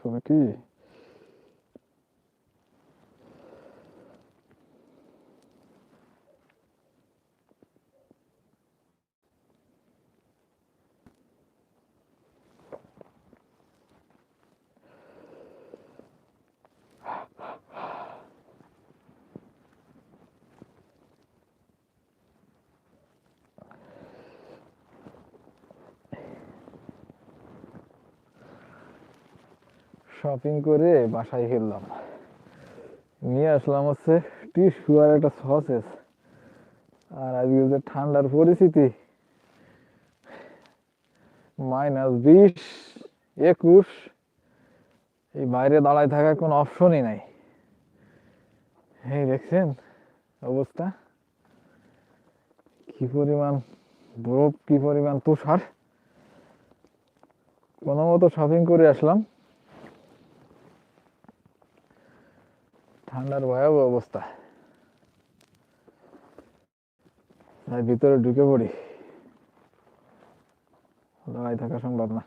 হবে কি শপিং করে বাসায় ফিরলাম। নিয়ে আসলাম হচ্ছে টিস্যু আর একটা সসেস। আর আজকে যে ঠান্ডার পরিস্থিতি মাইনাস বিশ, একুশ, এই বাইরে দাঁড়ায় থাকার কোনো অপশনই নাই। এই দেখছেন অবস্থা। কি পরিমাণ বরফ, কি পরিমাণ তুষার। কোনো মতো শপিং করে আসলাম। ঠান্ডার ভয়াবহ অবস্থা। ভিতরে ঢুকে পড়ি। দাঁড়াই থাকা সম্ভব না।